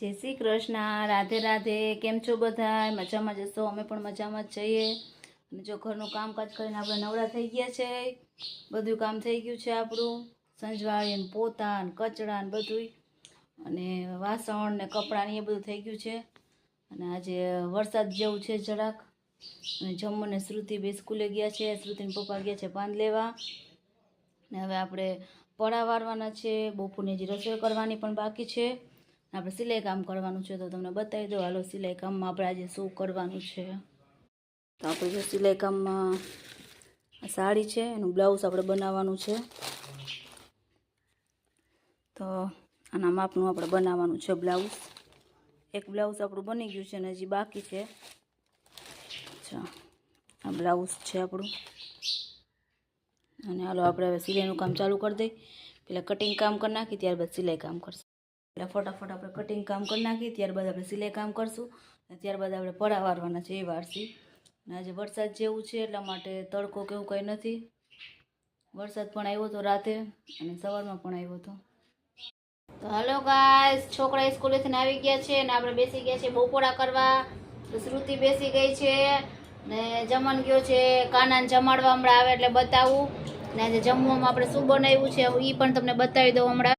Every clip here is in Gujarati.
જય શ્રી કૃષ્ણ, રાધે રાધે, કેમ છો બધા મજામાં જશો? અમે પણ મજામાં જ જઈએ. અને જો ઘરનું કામકાજ કરીને આપણે નવરા થઈ ગયા છે, બધું કામ થઈ ગયું છે આપણું. સંજવાળી ને પોતા ને કચડા ને બધું અને વાસણ ને કપડાં ને એ બધું થઈ ગયું છે. અને આજે વરસાદ જેવું છે જરાક. અને જમ્મુ ને શ્રુતિ બે સ્કૂલે ગયા છે. શ્રુતિને પપ્પા ગયા છે પાન લેવા. ને હવે આપણે પડા વારવાના છે. બપોરની જે રસોઈ કરવાની પણ બાકી છે. આપણે સિલાઈ કામ કરવાનું છે તો તમને બતાવી દો હાલો, સિલાઈ કામમાં આપણે આજે શું કરવાનું છે? તો આપણે જો સિલાઈ કામમાં સાડી છે, એનું બ્લાઉઝ આપણે બનાવવાનું છે. તો આના માપનું આપણે બનાવવાનું છે બ્લાઉઝ. એક બ્લાઉઝ આપણું બની ગયું છે અને હજી બાકી છે. અચ્છા, આ બ્લાઉઝ છે આપણું. અને હાલો, આપણે હવે સિલાઈનું કામ ચાલુ કરી દઈએ પહેલાં કટિંગ કામ કરી નાખી, ત્યારબાદ સિલાઈ કામ કરશું. એટલે ફટાફટ આપણે કટિંગ કામ કરી નાખીએ, ત્યારબાદ આપણે સિલાઈ કામ કરશું. ત્યારબાદ આપણે પડા વારવાના છે એ વારસી અને આજે વરસાદ જેવું છે, એટલા માટે તડકો કે એવું કંઈ નથી. વરસાદ પણ આવ્યો હતો રાતે, અને સવારમાં પણ આવ્યો હતો તો હાલો ગાય છોકરા સ્કૂલેથી આવી ગયા છે, અને આપણે બેસી ગયા છે બપોરા કરવા. શ્રુતિ બેસી ગઈ છે, ને જમણ ગયો છે. કાનાને જમાડવા હમણાં આવે એટલે બતાવું. ને આજે જમવામાં આપણે શું બનાવ્યું છે એ પણ તમને બતાવી દઉં હમણાં.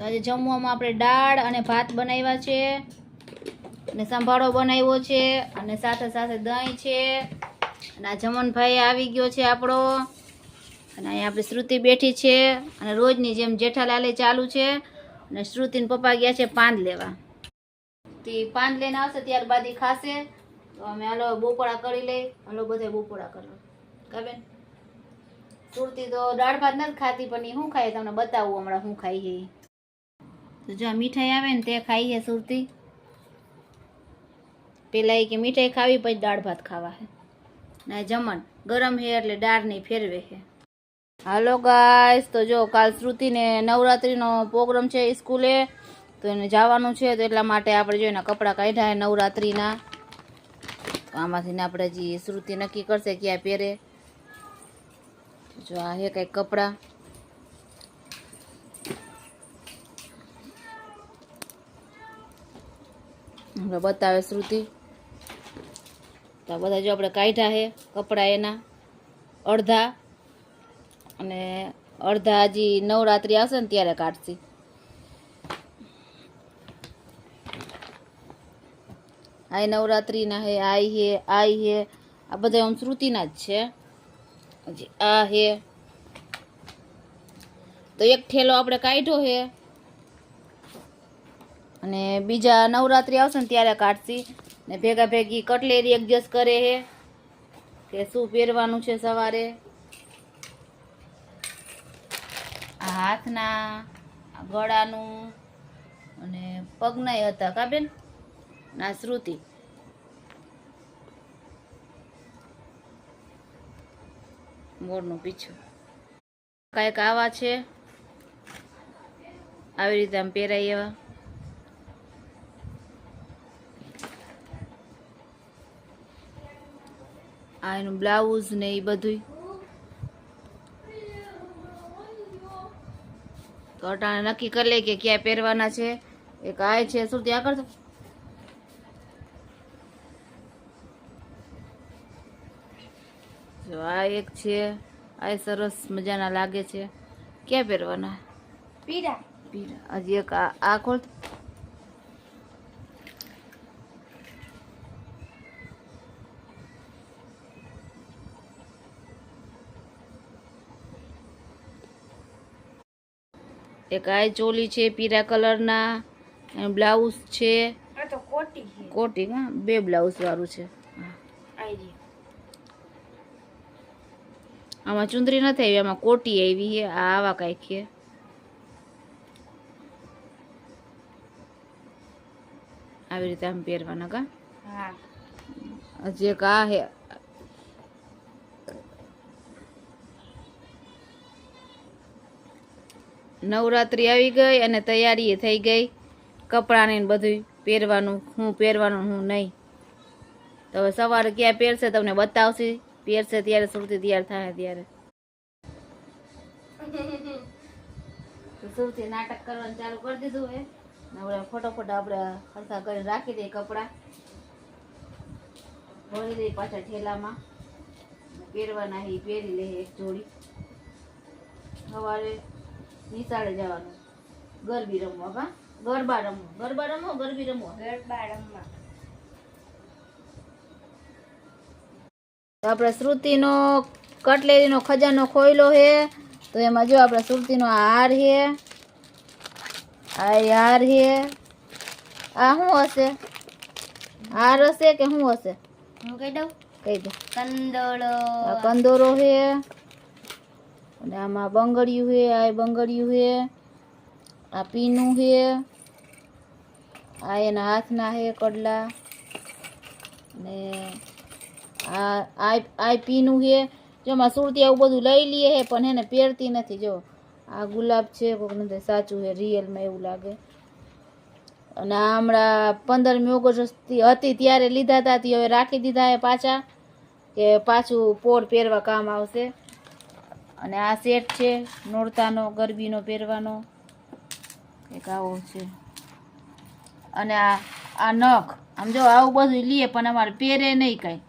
તો આજે જમવામાં આપણે દાળ અને ભાત બનાવ્યા છે, અને સંભાળો બનાવ્યો છે, અને સાથે સાથે દહીં છે. અને આ જમનભાઈ આવી ગયો છે આપણો. અને અહીંયા આપણી શ્રુતિ બેઠી છે, અને રોજની જેમ જેઠાલાલે ચાલુ છે, અને શ્રુતિને પપ્પા ગયા છે પાન લેવા. તે પાન લઈને આવશે, ત્યારબાદ એ ખાશે. તો અમે હાલો બોપોળા કરી લઈ, હાલો બધે બોપોળા કરો કાબેન સુરતી તો દાળ ભાત નથી ખાતી, પણ એ શું ખાય? તમને બતાવું હમણાં શું ખાઈ છે. તો જો મીઠાઈ આવે ને તે ખાઈએ સુરતી. પેલા એ કે મીઠાઈ ખાવી, પછી દાળ ભાત ખાવા હે. ના જમણ. ગરમ હે એટલે દાળ નહીં ફેરવે હે. હાલો ગાઈસ તો જો કાલ શ્રુતિને નવરાત્રિનો પ્રોગ્રામ છે સ્કૂલે, તો એને જવાનું છે, તો એટલા માટે આપણે જો એના કપડાં કાઢ્યા નવરાત્રિના. આમાંથી ને આપણે જે શ્રુતિ નક્કી કરશે ક્યાં પહેરે. જો આ હે કંઈક કપડાં. હવે બતાવે શ્રુતિ. તો બધા જો આપણે કાઢ્યા છે, કપડાં એના, અડધા. અને અડધા હજી નવરાત્રિ આવશે ને ત્યારે કાઢશી. આ નવરાત્રિના હે આઈ હે આઈ હે. આ બધા આમ શ્રુતિના જ છે. હજી આ હે. તો એક ઠેલો આપણે કાઢ્યો હે અને બીજા નવરાત્રિ આવશે ને ત્યારે કાઢશી. ને ભેગા ભેગી કટલેરી એડજસ્ટ કરે હે કે શું પહેરવાનું છે સવારે. આ હાથના ગળાનું અને પગનાય હતા કા બેન? ના, શ્રુતિ. મોરનું પીછું. કાંઈક આવા છે. આવી રીતે આમ પહેરાય એવા. આ એનું બ્લાઉઝ ને એ બધું તો અટાણે નક્કી કરી લે કે ક્યાં પહેરવાના છે. એક આ છે શું ત્યાં કરતો જો આ એક છે આ સરસ મજાના લાગે છે. ક્યાં પહેરવાના? પીરા પીરા હજી એક આ આ એક આય ચોલી છે પીળા કલરના બ્લાઉઝ છે. કોટી હા બે બ્લાઉઝ વાળું છે. આમાં ચુંદરી નથી આવી આમાં કોટી આવી છે. આ આવા કાંઈક છે. આવી રીતે આમ પહેરવાના કા? હા. હજી એક આ નવરાત્રી આવી ગઈ અને તૈયારી થઈ ગઈ. કપડાને બધું પહેરવાનું, હું પહેરવાનું, હું નહીં. તો હવે સવારે ક્યાં પહેરશે તમને બતાવશે. પહેરશે ત્યારે સુરતી તૈયાર થાય ત્યારે. સુરતી નાટક કરવાનું ચાલુ કરી દીધું હે. આપણે ફટાફટ આપણે હરખા કરીને રાખી દઈએ કપડાં. ભરી દઈએ પાછા ઠેલામાં. પહેરવાના એ પહેરી લઈએ એક જોડી. સવારે નિશાળે જવાનું. ગરબી રમવા કા? ગરબા રમો ગરબા રમો ગરબી રમો ગરબા રમવા. આપણે શ્રુતિનો કટલેરીનો ખજાનો ખોયલો છે તો એમાં જો આપણે શ્રુતિનો હાર છે આ હાર છે આ શું હશે? હાર હશે કે શું હશે? હું કહી દઉં? કહી દઉં કંદોળો. આ કંદોરો છે અને આમાં બંગડિયું છે, આ બંગડિયું છે, આ પીનું છે, આ એના હાથના છે કડલા, ને આ આ પીનું છે. જો માં સુરતી આવું બધું લઈ લઈએ છે, પણ એને પહેરતી નથી. જો આ ગુલાબ છે કોઈક સાચું છે, રિયલમાં એવું લાગે. અને હમણાં પંદરમી ઓગસ્ટ હતી ત્યારે લીધા હતા હવે રાખી દીધા એ પાછા, કે પાછું પોર પહેરવા કામ આવશે. અને આ સેટ છે નોરતાનો ગરબીનો પહેરવાનો. એક આવો છે. અને આ આ નખ આમ જો આવું બધું લઈએ પણ અમારે પહેરે નહીં કાંઈ.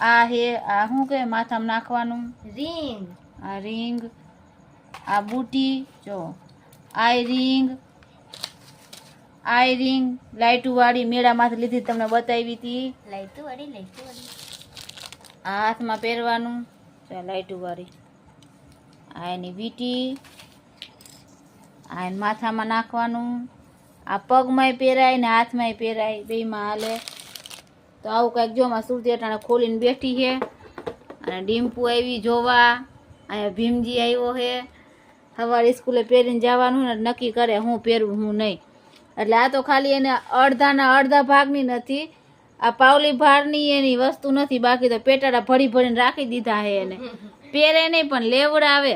આ હે આ શું કહે માથામાં નાખવાનું? રિંગ. આ રિંગ આ બુટી જો. આઈ રિંગ આઈ રિંગ લાઇટુંવાળી મેળામાંથી લીધી તમને બતાવી હતી. લાઈટું વાળી આ હાથમાં પહેરવાનું. છે લાઇટું વાળી આ એની વીટી, આ એને માથામાં નાખવાનું, આ પગમાંય પહેરાય ને હાથમાંય પહેરાય બેમાં હાલે. તો આવું કંઈક જો સુરતી અટાણે ખોલીને બેઠી છે. અને ડીમ્પુ આવી જોવા, અહીંયા ભીમજી આવ્યો છે. સવારે સ્કૂલે પહેરીને જવાનું નક્કી કરે હું પહેરવું હું નહીં. એટલે આ તો ખાલી એને અડધાના અડધા ભાગની નથી, આ પાવલી ભારની એની વસ્તુ નથી, બાકી તો પેટાડા ભરી ભરીને રાખી દીધા છે એને. પહેરે નહીં પણ લેવડાવે.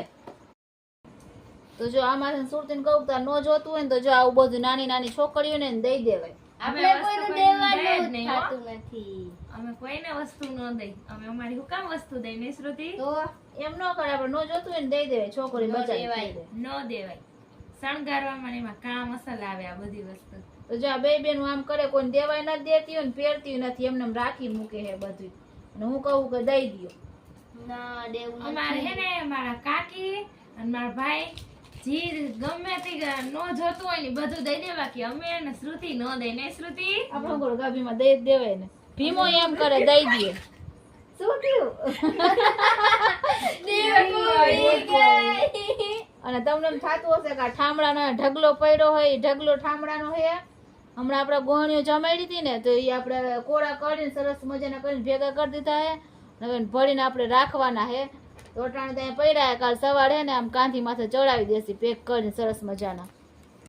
તો જો આમાંથી સુરતીને કહું તો ન જોતું હોય ને તો જો આવું બધું નાની નાની છોકરીઓને દઈ દેવાય. આપણે કોઈને દેવાનું થતું નથી. અમે કોઈને વસ્તુ ન દઈ. અમે અમારી હું કામ વસ્તુ દઈ ને શ્રુતિ? તો એમ ન કરે આપણે ન જોતું હોય ને દઈ દેવાય. છોકરી બચાવી ન દેવાય. શણગારવામાં એમાં કામ અસલ આવે આ બધી વસ્તુ. તો જો આ બે બેન આમ કરે કોઈ દેવાય નથી દેતી હોય ને પહેરતી નથી એમને એમ રાખી મૂકે હે બધું અને હું કહું કે દઈ દ્યો. ના દેવું અમારે હે ને મારા કાકી અને મારા ભાઈ જી ગમે તે ન જોતું હોય ને બધું દઈ દેવા કે અમે ને શ્રુતિ ન દઈ. ને શ્રુતિ? આપણો ગોળ ગાભીમાં દઈ જ દેવાય ને. ભીમો એમ કરે દઈ દે. શું થયું? અને તમને એમ થતું હશે કે આ ઠામડાનો ઢગલો પડ્યો હોય ઢગલો ઠામડાનો હે. હમણાં આપણે ગોહણીઓ જમાડી હતી ને તો એ આપણે કોળા કરીને સરસ મજાના કરીને ભેગા કરી દીધા છે એને ભરીને આપણે રાખવાના છે તો ત્યાં પડ્યા કાલ સવારે હે ને આમ કાંધી માથે ચડાવી દેસી, પેક કરીને સરસ મજાના.